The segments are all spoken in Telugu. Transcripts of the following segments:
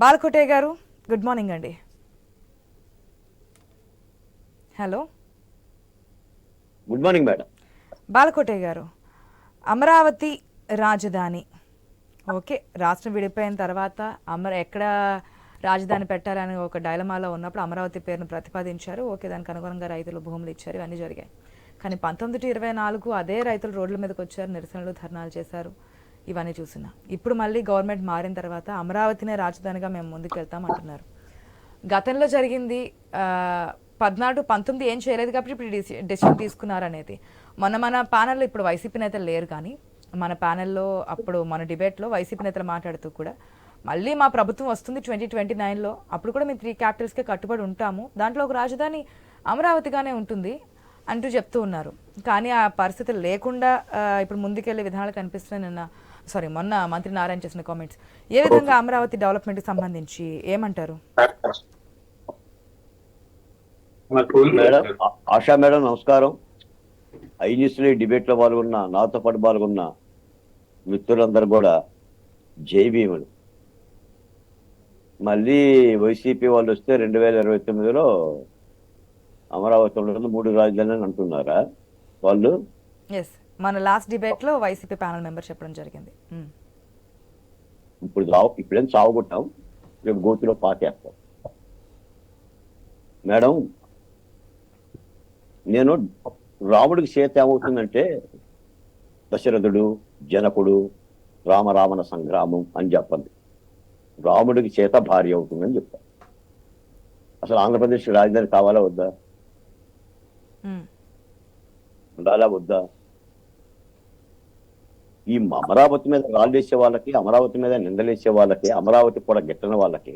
బాలకోటే గారు గుడ్ మార్నింగ్ అండి. Hello good morning madam Balakote గారు అమరావతి రాజధాని. ఓకే రాష్ట్రం విడిపోయిన తర్వాత అమర ఎక్కడ రాజధాని పెట్టాలని ఒక డైలమాలో ఉన్నప్పుడు అమరావతి పేరును ప్రతిపాదించారు. ఓకే దానికి అనుగుణంగా రైతులు భూములు ఇచ్చారు ఇవన్నీ జరిగాయి. కానీ పంతొమ్మిది ఇరవై నాలుగు అదే రైతులు రోడ్ల మీదకి వచ్చారు నిరసనలు ధర్నాలు చేశారు. ఇవన్నీ చూసిన. ఇప్పుడు మళ్ళీ గవర్నమెంట్ మారిన తర్వాత అమరావతినే రాజధానిగా మేము ముందుకు వెళ్తాం అంటున్నారు. గతంలో జరిగింది పద్నాలుగు పంతొమ్మిది ఏం చేయలేదు కాబట్టి ఇప్పుడు డెసిషన్ తీసుకున్నారు అనేది మొన్న మన ప్యానెల్లో ఇప్పుడు వైసీపీ నేతలు లేరు కానీ మన ప్యానెల్లో అప్పుడు మన డిబేట్లో వైసీపీ నేతలు మాట్లాడుతూ కూడా మళ్ళీ మా ప్రభుత్వం వస్తుంది ట్వంటీ ట్వంటీ నైన్లో అప్పుడు కూడా మేము త్రీ క్యాపిటల్స్కే కట్టుబడి ఉంటాము. దాంట్లో ఒక రాజధాని అమరావతిగానే ఉంటుంది అంటూ చెప్తూ ఉన్నారు. కానీ ఆ పరిస్థితులు లేకుండా ఇప్పుడు ముందుకెళ్ళే విధానాలు కనిపిస్తున్నాయి నిన్న సారీ మొన్న మంత్రి నారాయణ చేసిన కామెంట్స్ ఏ విధంగా అమరావతి డెవలప్మెంట్కి సంబంధించి ఏమంటారు? మేడం ఆశా మేడం నమస్కారం. ఈ డిబేట్లో పాల్గొన్న నాతో పాటు పాల్గొన్న మిత్రులందరూ కూడా జై భీములు మళ్ళీ వైసీపీ వాళ్ళు వస్తే రెండు వేల ఇరవై తొమ్మిదిలో అమరావతి ఉండదు మూడు రాజధానులు అంటున్నారా వాళ్ళు? మన లాస్ట్ డిబేట్లో వైసీపీ ప్యానల్ మెంబర్ చెప్పడం జరిగింది. మ్మ్. ఇప్పుడు రావు ఇప్పుడేం సాగుకుంటాం రేపు గోతులో పాతేస్తాం మేడం నేను రాముడికి సీత ఏమవుతుందంటే దశరథుడు జనకుడు రామరావణ సంగ్రామం అని చెప్పండి. రాముడికి చేత భార్య అవుతుందని చెప్తాను అసలు ఆంధ్రప్రదేశ్ రాజధాని కావాలా వద్దా? మ్మ్. ఉండాలా వద్దా? ఈ అమరావతి మీద రాళ్ళేసే వాళ్ళకి అమరావతి మీద నిందలేసే వాళ్ళకి అమరావతి కూడా గిట్టని వాళ్ళకి.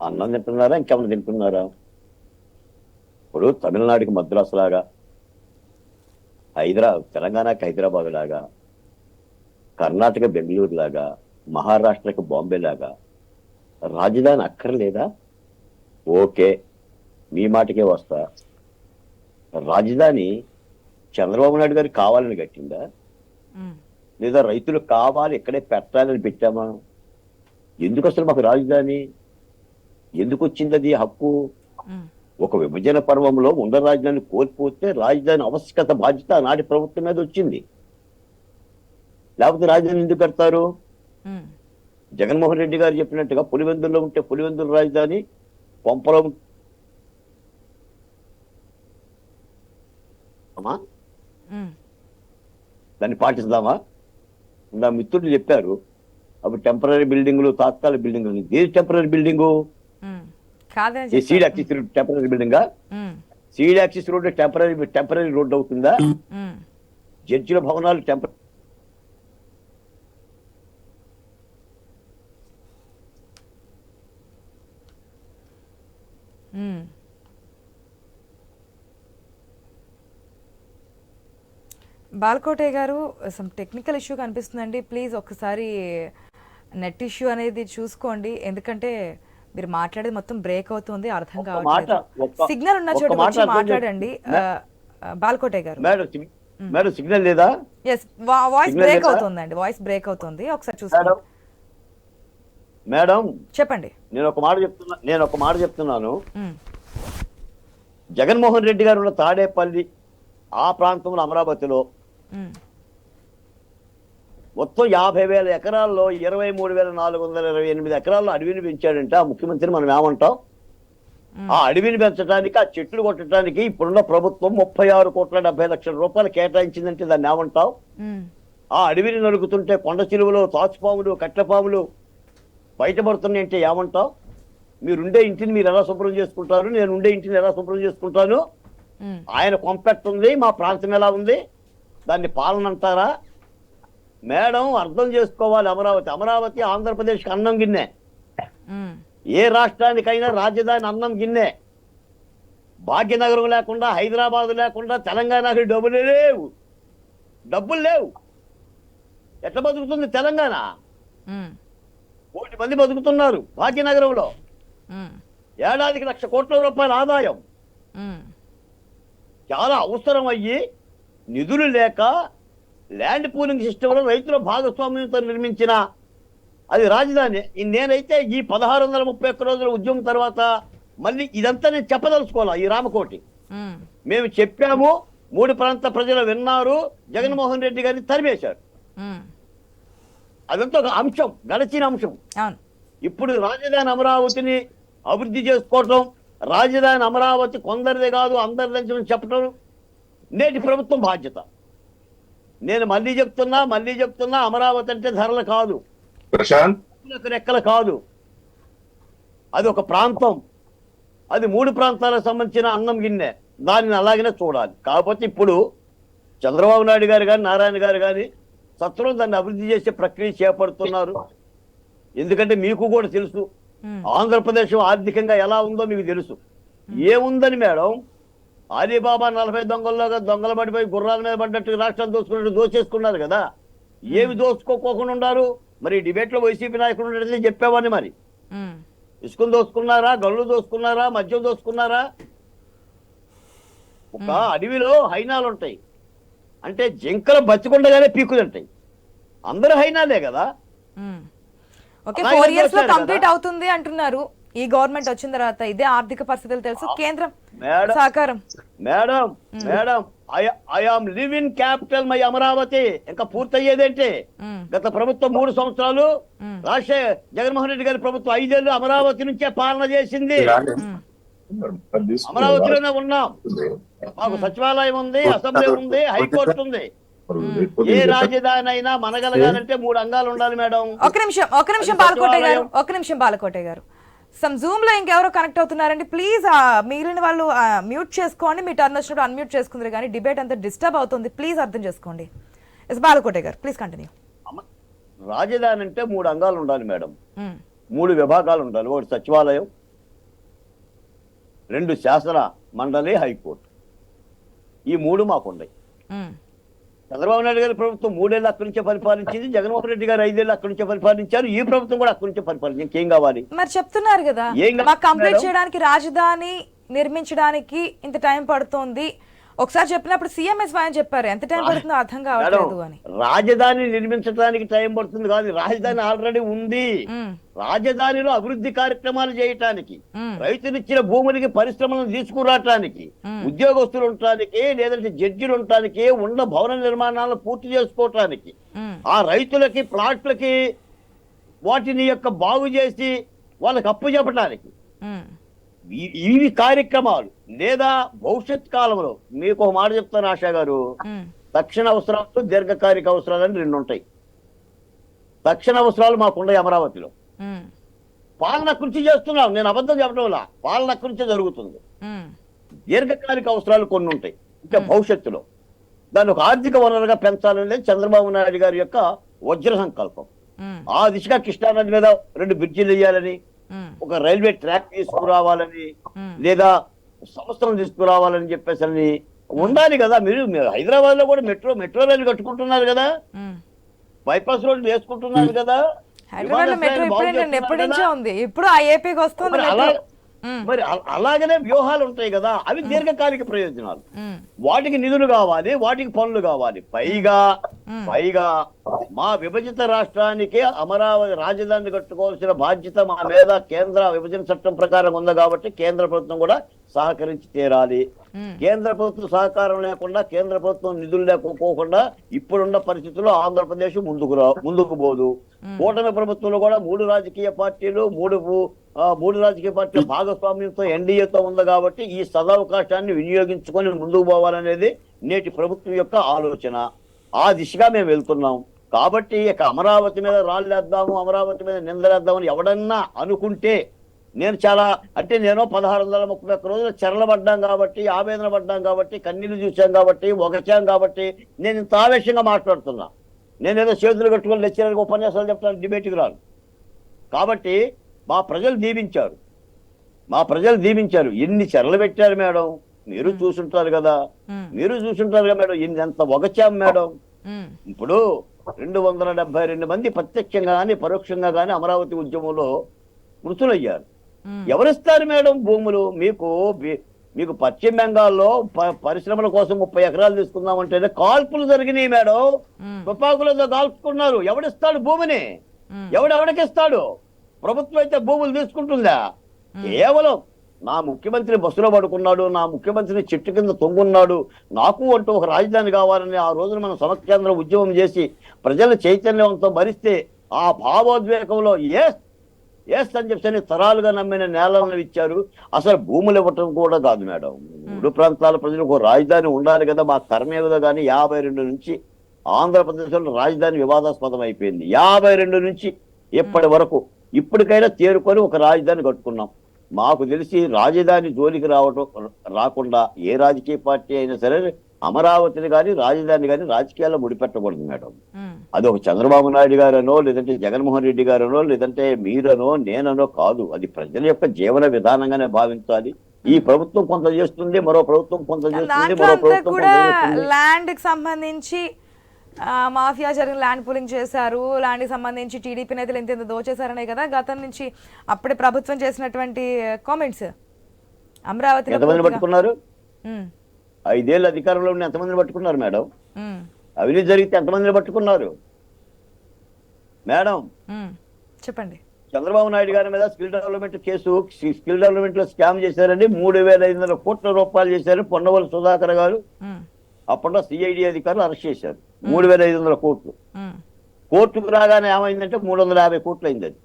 అన్నం తింటున్నారా ఇంకేమైనా తింటున్నారా ఇప్పుడు తమిళనాడుకి మద్రాసు లాగా హైదరా తెలంగాణకి హైదరాబాద్ లాగా కర్ణాటక బెంగళూరు లాగా మహారాష్ట్రకి బాంబే లాగా రాజధాని అక్కర్లేదా ఓకే మీ మాటకే వస్తా రాజధాని చంద్రబాబు నాయుడు గారికి కావాలని కట్టిందా. లేదా రైతులు కావాలి ఇక్కడే పెట్టాలని పెట్టామా ఎందుకు అసలు మాకు రాజధాని ఎందుకు వచ్చింది అది హక్కు. ఒక విభజన పర్వంలో ఉన్న రాజధాని కోల్పోతే రాజధాని ఆవశ్యకత బాధ్యత నాటి ప్రభుత్వం మీద వచ్చింది లేకపోతే రాజధాని ఎందుకు కడతారు మ్మ్. జగన్మోహన్ రెడ్డి గారు చెప్పినట్టుగా పులివెందుల్లో ఉంటే పులివెందుల రాజధాని పంపలో అమ్మా మ్మ్. దాన్ని పాటిస్తామా నా మిత్రులు చెప్పారు అప్పుడు టెంపరీ బిల్డింగులు తాత్కాలిక బిల్డింగులు దేని temporary building seed. Axis road temporary బిల్డింగా. Seed axis road temporary temporary road అవుతుందా. జడ్జిల భవనాలు టెంపరీ మ్మ్. బాల్కోటే గారు సమ్ టెక్నికల్ ఇష్యూ కనిపిస్తుందండి. ప్లీజ్ ఒక్కసారి నెట్ ఇష్యూ అనేది చూసుకోండి. ఎందుకంటే మీరు మాట్లాడేది మొత్తం బ్రేక్ అవుతుంది అర్థం కావట్లేదు. సిగ్నల్ ఉన్న చోట వచ్చి మాట్లాడండి. బాల్కోటే గారు. మేడం సిగ్- మేడం సిగ్నల్ లేదా? Yes voice break? అవుతుందండి. వాయిస్ బ్రేక్ అవుతుంది. ఒకసారి చూసుకోండి. మేడం చెప్పండి. నేను ఒక మాట చెప్తున్నా నేను ఒక మాట చెప్తున్నాను. జగన్మోహన్ రెడ్డి గారు ఉన్న తాడేపల్లి ఆ ప్రాంతంలో అమరావతిలో. మొత్తం యాభై వేల ఎకరాల్లో ఇరవై మూడు వేల నాలుగు వందల ఇరవై ఎనిమిది ఎకరాల్లో అడవిని పెంచాడంటే ఆ ముఖ్యమంత్రిని మనం ఏమంటాం. ఆ అడవిని పెంచడానికి ఆ చెట్లు కొట్టడానికి ఇప్పుడున్న ప్రభుత్వం ముప్పై ఆరు కోట్ల డెబ్బై లక్షల రూపాయలు కేటాయించిందంటే దాన్ని ఏమంటావు మ్మ్. ఆ అడవిని నరుకుతుంటే కొండ చిలువలు తాచుపాములు కట్లపాములు బయటపడుతున్నాయంటే ఏమంటావు మీరుండే ఇంటిని మీరు ఎలా శుభ్రం చేసుకుంటారు? నేను ఉండే ఇంటిని ఎలా శుభ్రం చేసుకుంటాను. ఆయన కొంపెట్టుంది మా ప్రాంతం ఎలా ఉంది? దాన్ని పాలన అంటారా మేడం అర్థం చేసుకోవాలి అమరావతి. అమరావతి ఆంధ్రప్రదేశ్కి అన్నం గిన్నె. ఏ రాష్ట్రానికైనా రాజధాని అన్నం గిన్నె. భాగ్యనగరం లేకుండా హైదరాబాద్ లేకుండా తెలంగాణకి డబ్బులు లేవు. డబ్బులు లేవు. ఎట్లా బతుకుతుంది తెలంగాణ. కోటి మంది బతుకుతున్నారు భాగ్యనగరంలో. ఏడాదికి లక్ష కోట్ల రూపాయల ఆదాయం. చాలా అవసరం అయ్యి నిధులు లేక ల్యాండ్ పూలింగ్ సిస్టంలో రైతుల భాగస్వామ్యంతో నిర్మించిన అది రాజధాని. నేనైతే ఈ పదహారు వందల ముప్పై ఒక్క రోజుల ఉద్యమం తర్వాత మళ్ళీ ఇదంతా నేను చెప్పదలుచుకోవాలా ఈ రామకోటి? మేము. చెప్పాము మూడు ప్రాంత ప్రజలు విన్నారు జగన్మోహన్ రెడ్డి గారిని తరిమేశారు. అదంతా ఒక అంశం గడచిన అంశం. ఇప్పుడు రాజధాని అమరావతిని అభివృద్ధి చేసుకోవటం రాజధాని అమరావతి కొందరిదే కాదు అందరిది అని చెప్పడం నేటి ప్రభుత్వం బాధ్యత. నేను మళ్ళీ చెప్తున్నా మళ్ళీ చెప్తున్నా అమరావతి అంటే ధరలు కాదు. రెక్కలు కాదు. అది ఒక ప్రాంతం. అది మూడు ప్రాంతాలకు సంబంధించిన అన్నం గిన్నె. దానిని అలాగనే చూడాలి. కాకపోతే ఇప్పుడు చంద్రబాబు నాయుడు గారు కానీ నారాయణ గారు కానీ సత్వరం దాన్ని అభివృద్ధి చేసే ప్రక్రియ చేపడుతున్నారు. ఎందుకంటే మీకు కూడా తెలుసు. ఆంధ్రప్రదేశ్ ఆర్థికంగా ఎలా ఉందో మీకు తెలుసు. ఏముందని మేడం? ఆలీబాబా నలభై దొంగల్లోగా దొంగలు పడిపోయి గుర్రాల మీద పడ్డట్టు రాష్ట్రాన్ని దోచుకున్నట్టు దోచేసుకున్నారు కదా. ఏమి దోచుకోకోకుండా ఉన్నారు మరి డిబేట్లో వైసీపీ నాయకులు ఉన్నట్లయితే చెప్పేవాడిని మరి. ఇసుకలు దోసుకున్నారా? గళ్ళు దోసుకున్నారా? మద్యం దోసుకున్నారా? ఒక అడవిలో హైనాలు ఉంటాయి అంటే జింకలు బతికుండగానే పీకులు ఉంటాయి అందరూ హైనాలే కదా. ఉమ్. ఓకే అలాగే ఫోర్ ఇయర్స్లో వచ్చారు కంప్లీట్ కదా. అవుతుంది అంటున్నారు. ఈ గవర్నమెంట్ వచ్చిన తర్వాత ఇదే ఆర్థిక పరిస్థితులు తెలుసు. కేంద్రం మేడం సహకారం. Madam madam I am live in capital my Amaravati. ఇంకా పూర్తయ్యేదేంటి? గత ప్రభుత్వం మూడు సంవత్సరాలు రాష్ట్ర జగన్మోహన్ రెడ్డి గారి ప్రభుత్వం ఐదేళ్ళు అమరావతి నుంచే పాలన చేసింది. అమరావతిలోనే ఉన్నాం. మాకు సచివాలయం ఉంది అసెంబ్లీ ఉంది హైకోర్టు ఉంది. ఏ రాజధాని అయినా మనగలగాలంటే మూడు అంగాలు ఉండాలి మేడం. ఒక నిమిషం ఒక నిమిషం బాలకోటే గారు. ఒక నిమిషం బాలకోటే గారు. సమ్ జూమ్లో ఇంకెవరో కనెక్ట్ అవుతున్నారండి. ప్లీజ్ మిగిలిన వాళ్ళు మ్యూట్ చేసుకోండి. మీ టర్న్ వచ్చినప్పుడు అన్మ్యూట్ చేసుకుందరు కానీ డిబేట్ అంతా డిస్టర్బ్ అవుతుంది. ప్లీజ్ అర్థం చేసుకోండి. ఎస్ బాలకోటే గారు ప్లీజ్ కంటిన్యూ రాజధాని అంటే మూడు అంగాలు ఉండాలి మేడం. మూడు విభాగాలు ఉండాలి. ఒకటి సచివాలయం రెండు శాసన మండలి హైకోర్టు. ఈ మూడు మాకున్నాయి చంద్రబాబు నాయుడు గారి ప్రభుత్వం మూడేళ్ళు అక్కడి నుంచే పరిపాలించింది జగన్మోహన్ రెడ్డి గారు ఐదేళ్ళు అక్కడి నుంచే పరిపాలించారు ఈ ప్రభుత్వం కూడా అక్కడి నుంచే పరిపాలించింది. ఇంకేం కావాలి? మరి చెప్తున్నారు కదా ఏం కంప్లీట్? చేయడానికి రాజధాని నిర్మించడానికి ఇంత టైం పడుతోంది. ఒకసారి చెప్పినప్పుడు సీఎంఎస్ అని చెప్పారు. ఎంత టైం పడుతుందో అర్థం కావట్లేదు అని. రాజధాని నిర్మించడానికి టైం పడుతుంది కాదు రాజధాని ఆల్రెడీ ఉంది. రాజధానిలో అభివృద్ధి కార్యక్రమాలు చేయటానికి రైతులిచ్చిన భూములకి పరిశ్రమలను తీసుకురావటానికి. ఉద్యోగస్తులు ఉండటానికి లేదంటే జడ్జిలు ఉండటానికి ఉన్న భవన నిర్మాణాలను పూర్తి చేసుకోవటానికి ఆ రైతులకి ప్లాట్లకి వాటిని యొక్క బాగు చేసి వాళ్ళకి అప్పు చెప్పడానికి ఇవి కార్యక్రమాలు లేదా భవిష్యత్ కాలంలో మీకు ఒక మాట చెప్తాను ఆశా గారు. తక్షణ అవసరాలు దీర్ఘకాలిక అవసరాలు అని రెండు ఉంటాయి. తక్షణ అవసరాలు మాకున్నాయి అమరావతిలో. పాలన కృషి చేస్తున్నాం. నేను అబద్ధం చెప్పడం వల్ల పాలన కృషి జరుగుతుంది. దీర్ఘకాలిక అవసరాలు కొన్ని ఉంటాయి. ఇంకా భవిష్యత్తులో. దాన్ని ఒక ఆర్థిక వనరుగా పెంచాలనేది చంద్రబాబు నాయుడు గారి యొక్క వజ్ర సంకల్పం. ఆ దిశగా కృష్ణానది మీద రెండు బ్రిడ్జిలు వేయాలని ఒక రైల్వే ట్రాక్ తీసుకురావాలని. లేదా సంస్థలు తీసుకురావాలని చెప్పేసి ఉండాలి కదా. మీరు హైదరాబాద్లో కూడా మెట్రో మెట్రో రైలు కట్టుకుంటున్నారు కదా. బైపాస్ రోడ్డు వేసుకుంటున్నారు కదా. మరి అలాగనే వ్యూహాలు ఉంటాయి కదా. అవి దీర్ఘకాలిక ప్రయోజనాలు. వాటికి నిధులు కావాలి వాటికి పనులు కావాలి. పైగా. పైగా మా విభజిత రాష్ట్రానికి అమరావతి రాజధాని కట్టుకోవాల్సిన బాధ్యత మా మీద కేంద్ర విభజన చట్టం ప్రకారం ఉంది కాబట్టి కేంద్ర ప్రభుత్వం కూడా సహకరించి తీరాలి. కేంద్ర ప్రభుత్వం సహకారం లేకుండా కేంద్ర ప్రభుత్వం నిధులు లేకపోకుండా ఇప్పుడున్న పరిస్థితుల్లో ఆంధ్రప్రదేశ్ ముందుకు రా ముందుకు పోదు. కూటమి ప్రభుత్వంలో కూడా మూడు రాజకీయ పార్టీలు మూడు మూడు రాజకీయ పార్టీల భాగస్వామ్యంతో ఎన్డీఏతో ఉంది కాబట్టి ఈ సదవకాశాన్ని వినియోగించుకొని ముందుకు పోవాలనేది నేటి ప్రభుత్వం యొక్క ఆలోచన. ఆ దిశగా మేము వెళ్తున్నాం. కాబట్టి ఇక అమరావతి మీద రాళ్ళేద్దాము అమరావతి మీద నిందలేద్దామని ఎవడన్నా అనుకుంటే నేను చాలా అంటే నేను పదహారు వందల ముప్పై ఒక్క రోజులు చెరలబడ్డాం కాబట్టి ఆవేదన పడ్డాం కాబట్టి కన్నీళ్ళు చూశాం కాబట్టి ఒకచాం కాబట్టి నేను ఇంత ఆవేశంగా మాట్లాడుతున్నా. నేను ఏదో చేతులు కట్టుకొని లెక్చరర్గా ఉపన్యాసాలు చెప్తాను డిబేట్కి రాను. కాబట్టి మా ప్రజలు దీవించారు. మా ప్రజలు దీవించారు. ఎన్ని చెరలు పెట్టారు మేడం? మీరు చూసుంటారు కదా. మీరు చూసుంటారు కదా మేడం ఎంత ఒకచాం మేడం? ఇప్పుడు రెండు వందల డెబ్బై రెండు మంది ప్రత్యక్షంగా కానీ పరోక్షంగా కానీ అమరావతి ఉద్యమంలో మృతులయ్యారు. ఎవరిస్తారు మేడం భూములు? మీకు మీకు పశ్చిమ బెంగాల్లో పరిశ్రమల కోసం ముప్పై ఎకరాలు తీసుకుందామంటేనే కాల్పులు జరిగినాయి మేడం. తుపాకులతో కాల్చుకున్నారు. ఎవడిస్తాడు భూమిని? మ్మ్. ఎవడెవడికి ఇస్తాడు ప్రభుత్వం అయితే భూములు తీసుకుంటుందా? కేవలం నా ముఖ్యమంత్రి బస్సులో పడుకున్నాడు నా ముఖ్యమంత్రిని చెట్టు కింద తొంగున్నాడు నాకు అంటూ ఒక రాజధాని కావాలని ఆ రోజున మనం సమకేంద్ర ఉద్యమం చేసి ప్రజల చైతన్యవంతం భరిస్తే ఆ భావోద్వేగంలో ఎస్ ఎస్ అని చెప్పని తరాలుగా నమ్మిన నేలను ఇచ్చారు. అసలు భూములు ఇవ్వటం కూడా కాదు మేడం. మూడు ప్రాంతాల ప్రజలకు ఒక రాజధాని ఉండాలి కదా మా కర్మేదో కానీ యాభై రెండు నుంచి ఆంధ్రప్రదేశ్లో రాజధాని వివాదాస్పదం అయిపోయింది. యాభై రెండు నుంచి ఇప్పటి వరకు ఇప్పటికైనా తేరుకొని ఒక రాజధాని కట్టుకున్నాం. మాకు తెలిసి రాజధాని జోలికి రావటం రాకుండా ఏ రాజకీయ పార్టీ అయినా సరే అమరావతిని కానీ రాజధాని కానీ రాజకీయాల్లో ముడిపెట్టకూడదు మేడం. అది ఒక చంద్రబాబు నాయుడు గారనో లేదంటే జగన్మోహన్ రెడ్డి గారనో లేదంటే మీరనో నేననో కాదు. అది ప్రజల యొక్క జీవన విధానంగానే భావించాలి. ఈ ప్రభుత్వం కొంత చేస్తుంది మరో ప్రభుత్వం కొంత చేస్తుంది మరో ప్రభుత్వం ల్యాండ్కి సంబంధించి మాఫియా జరిగిన ల్యాండ్ పూలింగ్ చేశారు. ల్యాండ్కి సంబంధించి టీడీపీ నేతలు ఇంత ఇంత దోచేశారనే కదా. గతం నుంచి అప్పుడే ప్రభుత్వం చేసినటువంటి కామెంట్స్ అమరావతిలో ఎంతమంది పూర్తిగా- పట్టుకున్నారు? ఐదేళ్ళు అధికారంలో ఉన్న ఎంతమందిని పట్టుకున్నారు మేడం? అవినీతి జరిగితే ఎంతమందిని పట్టుకున్నారు? మేడం. చెప్పండి. చంద్రబాబు నాయుడు గారి మీద స్కిల్ డెవలప్మెంట్ కేసు స్కిల్ డెవలప్మెంట్లో స్కామ్ చేశారండి. మూడు వేల ఐదు వందల కోట్ల రూపాయలు చేశారు పొన్నవల్లి సుధాకర్ గారు. అప్పట్లో సిఐడి అధికారులు అరెస్ట్ చేశారు. మూడు వేల ఐదు వందల కోట్లు. కోర్టుకు రాగానే ఏమైందంటే మూడు వందల యాభై కోట్లు అయింది అది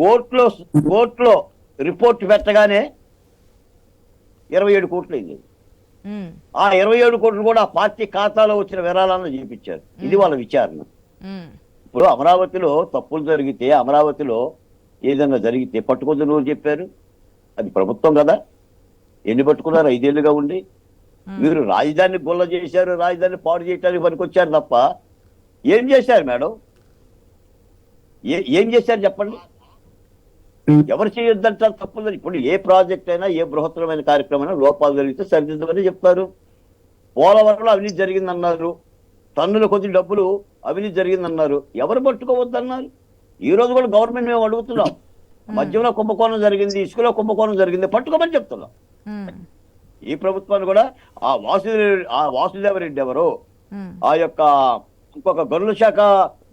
కోర్టులో కోర్టులో రిపోర్ట్ పెట్టగానే ఇరవై ఏడు కోట్లు అయింది ఆ ఇరవై ఏడు కోట్లు కూడా ఆ పార్టీ ఖాతాలో వచ్చిన విరాళాలను చూపించారు. ఇది వాళ్ళ విచారణ. ఇప్పుడు అమరావతిలో తప్పులు జరిగితే అమరావతిలో ఏదైనా జరిగితే పట్టుకుంది నువ్వు చెప్పారు. అది ప్రభుత్వం కదా. ఎన్ని పట్టుకున్నారు? ఐదేళ్ళుగా ఉండి మీరు రాజధాని గొల్ల చేశారు రాజధాని పాడు చేయడానికి పనికొచ్చారు తప్ప ఏం చేశారు మేడం? ఏ- చేశారు చెప్పండి? ఎవరు చేయొద్దంటారు తప్పులు ఇప్పుడు ఏ ప్రాజెక్ట్ అయినా ఏ బృహత్తరమైన కార్యక్రమం అయినా లోపాలు జరిగితే సరిదిద్దమని చెప్తారు. పోలవరంలో అవినీతి జరిగిందన్నారు. టన్నుల కొద్ది డబ్బులు అవినీతి జరిగిందన్నారు. ఎవరు పట్టుకోవద్దన్నారు? ఈ రోజు కూడా గవర్నమెంట్ మేము అడుగుతున్నాం. మద్యంలో కుంభకోణం జరిగింది ఇసుకలో కుంభకోణం జరిగింది పట్టుకోమని చెప్తున్నాం. ఈ ప్రభుత్వాన్ని కూడా ఆ వాసుదేవ ఆ వాసుదేవ రెడ్డి ఎవరు ఆ యొక్క ఇంకొక గొర్రెల శాఖ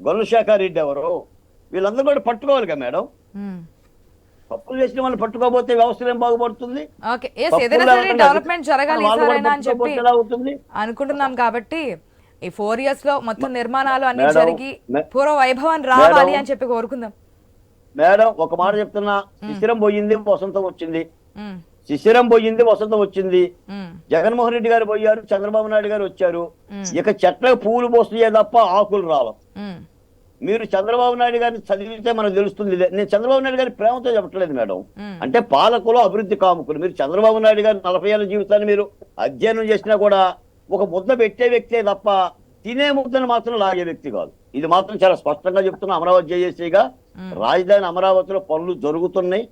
గొర్రెల శాఖ రెడ్డి ఎవరు వీళ్ళందరూ కూడా పట్టుకోవాలి కదా మేడం. తప్పులు చేసిన వాళ్ళు పట్టుకోకపోతే వ్యవస్థ ఏం బాగుపడుతుంది? డెవలప్మెంట్ జరగాలి అనుకుంటున్నాం కాబట్టి ఈ ఫోర్ ఇయర్స్లో మొత్తం నిర్మాణాలు అన్ని జరిగి పూర్వ వైభవం రావాలి. అని చెప్పి కోరుకుందాం. మేడం ఒక మాట చెప్తున్నా. శిశిరం పోయింది వసంతం వచ్చింది. శిశిరం పోయింది వసంతం వచ్చింది. జగన్మోహన్ రెడ్డి గారు పోయారు చంద్రబాబు నాయుడు గారు వచ్చారు. ఇక చెట్లకు పువ్వులు పోస్తున్నాయే తప్ప ఆకులు రావు. మీరు చంద్రబాబు నాయుడు గారిని చదివితే మనకు తెలుస్తుంది. నేను చంద్రబాబు నాయుడు గారి ప్రేమతో చెప్పట్లేదు మేడం. అంటే పాలకులు అభివృద్ధి కాముకులు. మీరు చంద్రబాబు నాయుడు గారి నలభై ఏళ్ళ జీవితాన్ని మీరు అధ్యయనం చేసినా కూడా ఒక ముద్ద పెట్టే వ్యక్తే తప్ప తినే ముద్దను మాత్రం లాగే వ్యక్తి కాదు. ఇది మాత్రం చాలా స్పష్టంగా చెప్తున్నా అమరావతి జేఏసీగా. రాజధాని అమరావతిలో పనులు జరుగుతున్నాయి.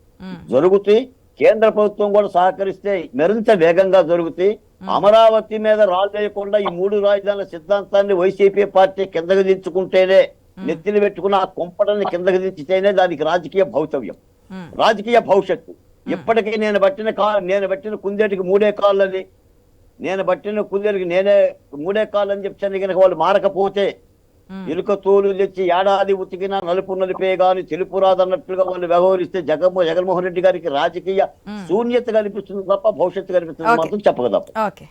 జరుగుతాయి. కేంద్ర ప్రభుత్వం కూడా సహకరిస్తే మరింత వేగంగా జరుగుతాయి. అమరావతి మీద రాజేయకుండా ఈ మూడు రాజధానుల సిద్ధాంతాన్ని వైసీపీ పార్టీ కిందకి దించుకుంటేనే నెత్తిని పెట్టుకున్న ఆ కుంపటని కిందకి దించితేనే దానికి రాజకీయ భౌతవ్యం ఉమ్, రాజకీయ భవిష్యత్తు. ఇప్పటికీ నేను పట్టిన కా నేను పట్టిన కుందేటికి మూడే కాళ్ళని నేను పట్టిన కుందేటికి నేనే మూడే కాళ్ళు అని చెప్తాను కనుక వాళ్ళు మారకపోతే ఎలుక తోలు తెచ్చి ఏడాది ఉతికినా నలుపు నలిపే గాని తెలుపు రాదన్నట్లుగా వాళ్ళు వ్యవహరిస్తే జగన్మో జగన్మోహన్ రెడ్డి గారికి రాజకీయ శూన్యత కనిపిస్తుంది తప్ప భవిష్యత్తు కనిపిస్తుంది. మాత్రం సూపర్